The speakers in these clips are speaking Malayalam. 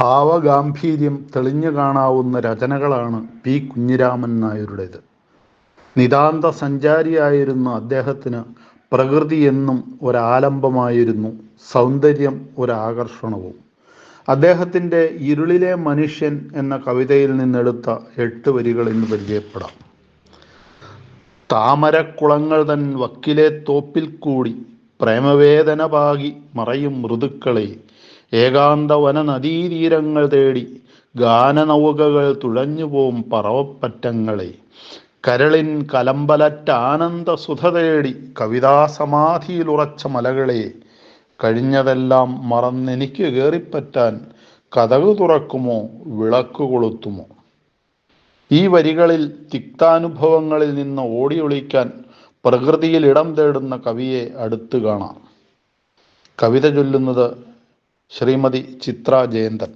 ഭാവഗാംഭീര്യം തെളിഞ്ഞു കാണാവുന്ന രചനകളാണ് പി. കുഞ്ഞിരാമൻ നായരുടേത്. നിതാന്ത സഞ്ചാരിയായിരുന്ന അദ്ദേഹത്തിന് പ്രകൃതി എന്നും ഒരാലംബമായിരുന്നു. സൗന്ദര്യം ഒരാകർഷണവും. അദ്ദേഹത്തിന്റെ ഇരുളിലെ മനുഷ്യൻ എന്ന കവിതയിൽ നിന്നെടുത്ത എട്ട് വരികൾ ഇന്ന് പരിചയപ്പെടാം. താമരക്കുളങ്ങൾ തൻ വക്കിലെ തോപ്പിൽ കൂടി പ്രേമവേദന പാകി മറയും മൃദുക്കളെ ഏകാന്ത വന നദീതീരങ്ങൾ തേടി ഗാനനൗകകൾ തുഴഞ്ഞുപോം പറവപ്പറ്റങ്ങളെ. കരളിൻ കലമ്പലറ്റ ആനന്ദ സുധ തേടി കവിതാസമാധിയിലുറച്ച മലകളെ. കഴിഞ്ഞതെല്ലാം മറന്നെനിക്ക് കയറിപ്പറ്റാൻ കഥകു തുറക്കുമോ വിളക്ക് കൊളുത്തുമോ? ഈ വരികളിൽ തിക്താനുഭവങ്ങളിൽ നിന്ന് ഓടിയൊളിക്കാൻ പ്രകൃതിയിൽ ഇടം തേടുന്ന കവിയെ അടുത്ത് കാണാം. കവിത ചൊല്ലുന്നത് ശ്രീമതി ചിത്ര ജയന്തൻ.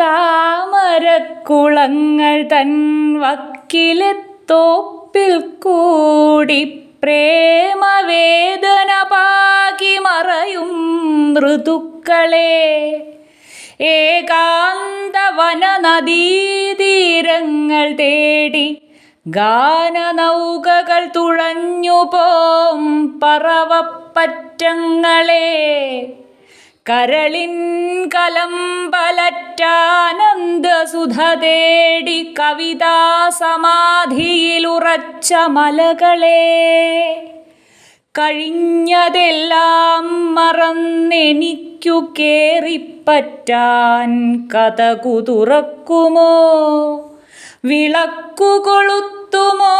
താമരക്കുളങ്ങൾ തൻ വക്കിലെ തോപ്പിൽ കൂടി പ്രേമവേദന പാകി മറയും ഋതുക്കളെ. ഏകാന്ത വന നദീതീരങ്ങൾ തേടി ഗാനനൗകകൾ തുഴഞ്ഞു പോം പറവപ്പറ്റങ്ങളെ. കരളിൻ കലമ്പലറ്റാനന്ദ പലറ്റാനന്ദസുധ തേടി കവിതാ സമാധിയിലുറച്ച മലകളെ. കഴിഞ്ഞതെല്ലാം മറന്നെനിക്കു കേറിപ്പറ്റാൻ കഥകു തുറക്കുമോ? വിളക്കു കൊളുത്തുമോ